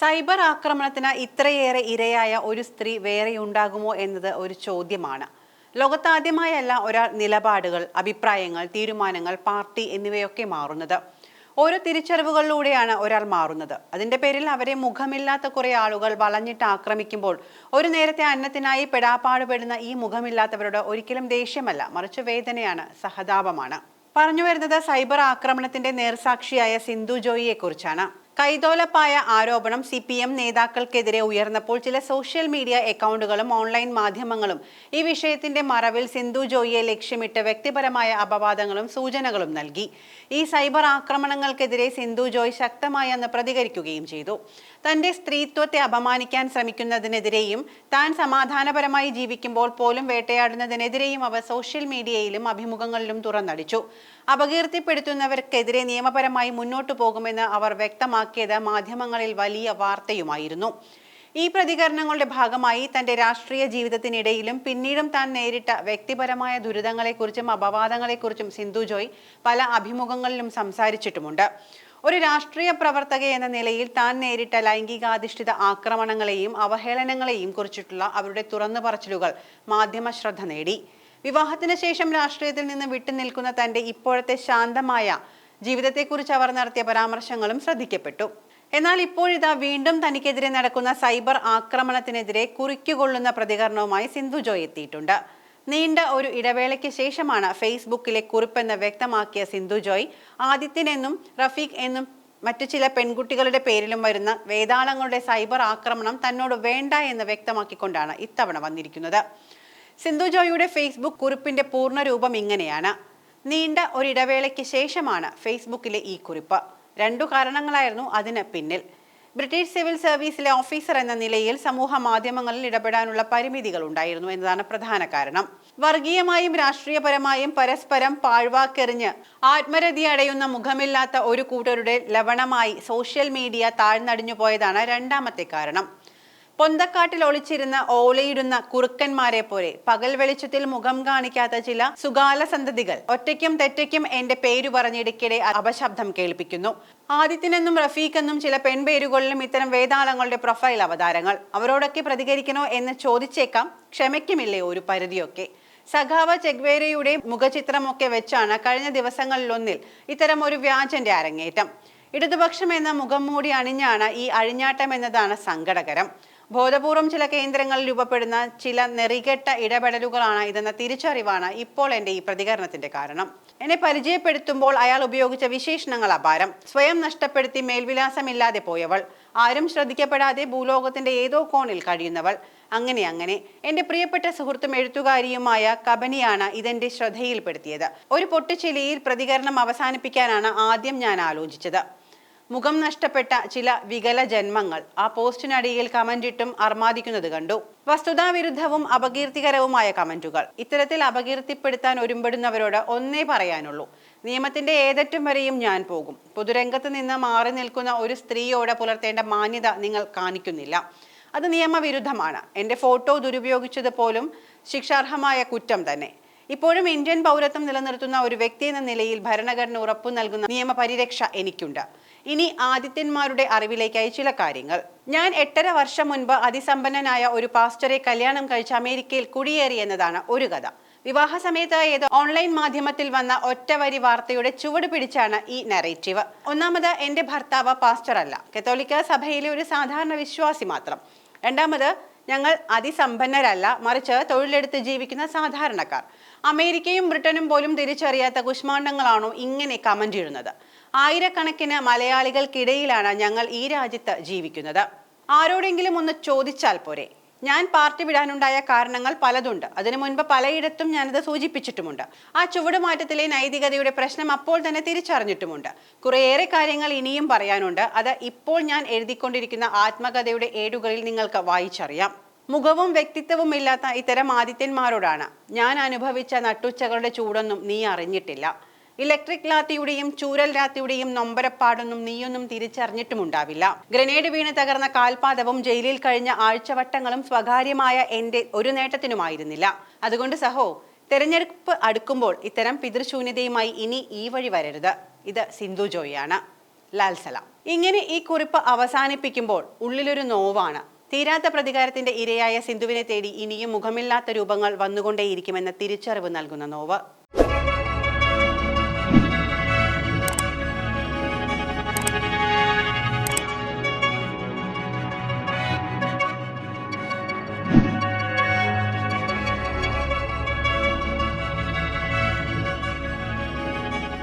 Cyber ആക്രമണത്തിന് ഇത്രയേറെ ഇരയായ ഒരു സ്ത്രീ വേറെയുണ്ടാകുമോ എന്നത് ഒരു ചോദ്യമാണ്. ലോകത്താദ്യമായല്ല ഒരാൾ നിലപാടുകൾ അഭിപ്രായങ്ങൾ തീരുമാനങ്ങൾ പാർട്ടി എന്നിവയൊക്കെ മാറുന്നത്. ഓരോ തിരിച്ചറിവുകളിലൂടെയാണ് ഒരാൾ മാറുന്നത്. അതിന്റെ പേരിൽ അവരെ മുഖമില്ലാത്ത കുറേ ആളുകൾ വളഞ്ഞിട്ട് ആക്രമിക്കുമ്പോൾ ഒരു നേരത്തെ അന്നത്തിനായി പെടാപ്പാടുപെടുന്ന ഈ മുഖമില്ലാത്തവരോട് ഒരിക്കലും ദേഷ്യമല്ല മറിച്ച് വേദനയാണ് സഹതാപമാണ്. പറഞ്ഞു വരുന്നത് സൈബർ ആക്രമണത്തിന്റെ നേർസാക്ഷിയായ സിന്ധു ജോയിയെ കുറിച്ചാണ് കൈതോലപ്പായ ആരോപണം സി പി എം നേതാക്കൾക്കെതിരെ ഉയർന്നപ്പോൾ ചില സോഷ്യൽ മീഡിയ അക്കൗണ്ടുകളും ഓൺലൈൻ മാധ്യമങ്ങളും ഈ വിഷയത്തിന്റെ മറവിൽ സിന്ധു ജോയിയെ ലക്ഷ്യമിട്ട് വ്യക്തിപരമായ അപവാദങ്ങളും സൂചനകളും നൽകി. ഈ സൈബർ ആക്രമണങ്ങൾക്കെതിരെ സിന്ധു ജോയ് ശക്തമായി അന്ന് പ്രതികരിക്കുകയും ചെയ്തു. തന്റെ സ്ത്രീത്വത്തെ അപമാനിക്കാൻ ശ്രമിക്കുന്നതിനെതിരെയും താൻ സമാധാനപരമായി ജീവിക്കുമ്പോൾ പോലും വേട്ടയാടുന്നതിനെതിരെയും അവർ സോഷ്യൽ മീഡിയയിലും അഭിമുഖങ്ങളിലും തുറന്നടിച്ചു. അപകീർത്തിപ്പെടുത്തുന്നവർക്കെതിരെ നിയമപരമായി മുന്നോട്ടു പോകുമെന്ന് അവർ വ്യക്തമാക്കിയത് മാധ്യമങ്ങളിൽ വലിയ വാർത്തയുമായിരുന്നു. ഈ പ്രതികരണങ്ങളുടെ ഭാഗമായി തന്റെ രാഷ്ട്രീയ ജീവിതത്തിനിടയിലും പിന്നീടും താൻ നേരിട്ട വ്യക്തിപരമായ ദുരിതങ്ങളെക്കുറിച്ചും അപവാദങ്ങളെക്കുറിച്ചും സിന്ധു ജോയ് പല അഭിമുഖങ്ങളിലും സംസാരിച്ചിട്ടുമുണ്ട്. ഒരു രാഷ്ട്രീയ പ്രവർത്തക എന്ന നിലയിൽ താൻ നേരിട്ട ലൈംഗികാധിഷ്ഠിത ആക്രമണങ്ങളെയും അവഹേളനങ്ങളെയും കുറിച്ചിട്ടുള്ള അവരുടെ തുറന്നു പറച്ചിലുകൾ മാധ്യമ ശ്രദ്ധ നേടി. വിവാഹത്തിന് ശേഷം രാഷ്ട്രീയത്തിൽ നിന്ന് വിട്ടുനിൽക്കുന്ന തന്റെ ഇപ്പോഴത്തെ ശാന്തമായ ജീവിതത്തെക്കുറിച്ച് അവർ നടത്തിയ പരാമർശങ്ങളും ശ്രദ്ധിക്കപ്പെട്ടു. എന്നാൽ ഇപ്പോഴിതാ വീണ്ടും തനിക്കെതിരെ നടക്കുന്ന സൈബർ ആക്രമണത്തിനെതിരെ കുറിക്കുകൊള്ളുന്ന പ്രതികരണവുമായി സിന്ധു ജോയ് എത്തിയിട്ടുണ്ട്. നീണ്ട ഒരു ഇടവേളയ്ക്ക് ശേഷമാണ് ഫേസ്ബുക്കിലെ കുറിപ്പെന്ന് വ്യക്തമാക്കിയ സിന്ധു ജോയ് ആദിത്യനെന്നും റഫീഖ് എന്നും മറ്റു ചില പെൺകുട്ടികളുടെ പേരിലും വരുന്ന വേദാളങ്ങളുടെ സൈബർ ആക്രമണം തന്നോട് വേണ്ട എന്ന് വ്യക്തമാക്കിക്കൊണ്ടാണ് ഇത്തവണ വന്നിരിക്കുന്നത്. സിന്ധു ജോയിയുടെ ഫേസ്ബുക്ക് കുറിപ്പിന്റെ പൂർണ രൂപം ഇങ്ങനെയാണ്. നീണ്ട ഒരിടവേളയ്ക്ക് ശേഷമാണ് ഫേസ്ബുക്കിലെ ഈ കുറിപ്പ്. രണ്ടു കാരണങ്ങളായിരുന്നു അതിന് പിന്നിൽ. ബ്രിട്ടീഷ് സിവിൽ സർവീസിലെ ഓഫീസർ എന്ന നിലയിൽ സമൂഹ മാധ്യമങ്ങളിൽ ഇടപെടാനുള്ള പരിമിതികൾ ഉണ്ടായിരുന്നു എന്നതാണ് പ്രധാന കാരണം. വർഗീയമായും രാഷ്ട്രീയപരമായും പരസ്പരം പാഴ്വാക്കെറിഞ്ഞ് ആത്മരതി അടയുന്ന മുഖമില്ലാത്ത ഒരു കൂട്ടരുടെ ലവണമായി സോഷ്യൽ മീഡിയ താഴ്ന്നടിഞ്ഞു പോയതാണ് രണ്ടാമത്തെ കാരണം. പൊന്തക്കാട്ടിൽ ഒളിച്ചിരുന്ന ഓലയിടുന്ന കുറുക്കന്മാരെ പോലെ പകൽ വെളിച്ചത്തിൽ മുഖം കാണിക്കാത്ത ചില സുകാല സന്തതികൾ ഒറ്റയ്ക്കും തെറ്റയ്ക്കും എന്റെ പേരു പറഞ്ഞിടയ്ക്കിടെ അപശബ്ദം കേൾപ്പിക്കുന്നു. ആദിത്യനെന്നും റഫീഖെന്നും ചില പെൺപേരുകളിലും ഇത്തരം വേതാളങ്ങളുടെ പ്രൊഫൈൽ അവതാരങ്ങൾ. അവരോടൊക്കെ പ്രതികരിക്കണോ എന്ന് ചോദിച്ചേക്കാം. ക്ഷമയ്ക്കുമില്ലേ ഒരു പരിധിയൊക്കെ. സഖാവ ചെഗ്വേരയുടെ മുഖചിത്രമൊക്കെ വെച്ചാണ് കഴിഞ്ഞ ദിവസങ്ങളിലൊന്നിൽ ഇത്തരം ഒരു വ്യാജന്റെ അരങ്ങേറ്റം. ഇടതുപക്ഷം എന്ന മുഖം മൂടി അണിഞ്ഞാണ് ഈ അഴിഞ്ഞാട്ടം എന്നതാണ് സങ്കടകരം. ബോധപൂർവം ചില കേന്ദ്രങ്ങളിൽ രൂപപ്പെടുന്ന ചില നെറികെട്ട ഇടപെടലുകളാണ് ഇതെന്ന തിരിച്ചറിവാണ് ഇപ്പോൾ എന്റെ ഈ പ്രതികരണത്തിന്റെ കാരണം. എന്നെ പരിചയപ്പെടുത്തുമ്പോൾ അയാൾ ഉപയോഗിച്ച വിശേഷണങ്ങൾ അപാരം. സ്വയം നഷ്ടപ്പെടുത്തി മേൽവിലാസമില്ലാതെ പോയവൾ. ആരും ശ്രദ്ധിക്കപ്പെടാതെ ഭൂലോകത്തിന്റെ ഏതോ കോണിൽ കഴിയുന്നവൾ. അങ്ങനെ അങ്ങനെ. എന്റെ പ്രിയപ്പെട്ട സുഹൃത്തും എഴുത്തുകാരിയുമായ കബനിയാണ് ഇതെന്റെ ശ്രദ്ധയിൽപ്പെടുത്തിയത്. ഒരു പൊട്ടിച്ചെലിയിൽ പ്രതികരണം അവസാനിപ്പിക്കാനാണ് ആദ്യം ഞാൻ ആലോചിച്ചത്. മുഖം നഷ്ടപ്പെട്ട ചില വികല ജന്മങ്ങൾ. ആ പോസ്റ്റിനടിയിൽ കമന്റിട്ടും അർമാദിക്കുന്നത് കണ്ടു. വസ്തുതാവിരുദ്ധവും അപകീർത്തികരവുമായ കമന്റുകൾ. ഇത്തരത്തിൽ അപകീർത്തിപ്പെടുത്താൻ ഒരുമ്പെടുന്നവരോട് ഒന്നേ പറയാനുള്ളൂ. നിയമത്തിന്റെ ഏതറ്റം വരെയും ഞാൻ പോകും. പൊതുരംഗത്ത് നിന്ന് മാറി നിൽക്കുന്ന ഒരു സ്ത്രീയോട് പുലർത്തേണ്ട മാന്യത നിങ്ങൾ കാണിക്കുന്നില്ല. അത് നിയമവിരുദ്ധമാണ്. എന്റെ ഫോട്ടോ ദുരുപയോഗിച്ചത് പോലും ശിക്ഷാർഹമായ കുറ്റം തന്നെ. ഇപ്പോഴും ഇന്ത്യൻ പൗരത്വം നിലനിർത്തുന്ന ഒരു വ്യക്തി എന്ന നിലയിൽ ഭരണഘടന ഉറപ്പു നൽകുന്ന നിയമപരിരക്ഷ എനിക്കുണ്ട്. ഇനി ആദിത്യന്മാരുടെ അറിവിലേക്കായി ചില കാര്യങ്ങൾ. ഞാൻ എട്ടര വർഷം മുൻപ് അതിസമ്പന്നനായ ഒരു പാസ്റ്ററെ കല്യാണം കഴിച്ച് അമേരിക്കയിൽ കുടിയേറി എന്നതാണ് ഒരു കഥ. വിവാഹ സമയത്ത് ഏത് ഓൺലൈൻ മാധ്യമത്തിൽ വന്ന ഒറ്റവരി വാർത്തയുടെ ചുവട് പിടിച്ചാണ് ഈ നറേറ്റീവ് ഒന്നാമത് എന്റെ ഭർത്താവ് പാസ്റ്റർ അല്ല കത്തോലിക്ക സഭയിലെ ഒരു സാധാരണ വിശ്വാസി മാത്രം. രണ്ടാമത് ഞങ്ങൾ അതിസമ്പന്നരല്ല മറിച്ച് തൊഴിലെടുത്ത് ജീവിക്കുന്ന സാധാരണക്കാർ. അമേരിക്കയും ബ്രിട്ടനും പോലും തിരിച്ചറിയാത്ത കുഷ്മാണ്ഡങ്ങളാണോ ഇങ്ങനെ കമന്റ് ഇടുന്നത്? ആയിരക്കണക്കിന് മലയാളികൾക്കിടയിലാണ് ഞങ്ങൾ ഈ രാജ്യത്ത് ജീവിക്കുന്നത്. ആരോടെങ്കിലും ഒന്ന് ചോദിച്ചാൽ പോരെ? ഞാൻ പാർട്ടി വിടാനുണ്ടായ കാരണങ്ങൾ പലതുണ്ട്. അതിനു മുൻപ് പലയിടത്തും ഞാനത് സൂചിപ്പിച്ചിട്ടുമുണ്ട്. ആ ചുവടുമാറ്റത്തിലെ നൈതികതയുടെ പ്രശ്നം അപ്പോൾ തന്നെ തിരിച്ചറിഞ്ഞിട്ടുമുണ്ട്. കുറേയേറെ കാര്യങ്ങൾ ഇനിയും പറയാനുണ്ട്. അത് ഇപ്പോൾ ഞാൻ എഴുതിക്കൊണ്ടിരിക്കുന്ന ആത്മകഥയുടെ ഏടുകളിൽ നിങ്ങൾക്ക് വായിച്ചറിയാം. മുഖവും വ്യക്തിത്വവും ഇല്ലാത്ത ഇത്തരം ആദിത്യന്മാരോടാണ്. ഞാൻ അനുഭവിച്ച നട്ടുച്ചകളുടെ ചൂടൊന്നും നീ അറിഞ്ഞിട്ടില്ല. ഇലക്ട്രിക് ലാത്തിയുടെയും ചൂരൽ രാത്തിയുടെയും നൊമ്പരപ്പാടൊന്നും നീയൊന്നും തിരിച്ചറിഞ്ഞിട്ടുമുണ്ടാവില്ല. ഗ്രനേഡ് വീണ് തകർന്ന കാൽപാദവും ജയിലിൽ കഴിഞ്ഞ ആഴ്ചവട്ടങ്ങളും സ്വകാര്യമായ എന്റെ ഒരു നേട്ടത്തിനുമായിരുന്നില്ല. അതുകൊണ്ട് സഹോ തെരഞ്ഞെടുപ്പ് അടുക്കുമ്പോൾ ഇത്തരം പിതൃശൂന്യതയുമായി ഇനി ഈ വഴി വരരുത്. ഇത് സിന്ധു ജോയിയാണ്. ലാൽ സലാം. ഇങ്ങനെ ഈ കുറിപ്പ് അവസാനിപ്പിക്കുമ്പോൾ ഉള്ളിലൊരു നോവാണ്. തീരാത്ത പ്രതികാരത്തിന്റെ ഇരയായ സിന്ധുവിനെ തേടി ഇനിയും മുഖമില്ലാത്ത രൂപങ്ങൾ വന്നുകൊണ്ടേയിരിക്കുമെന്ന തിരിച്ചറിവ് നൽകുന്ന നോവ്.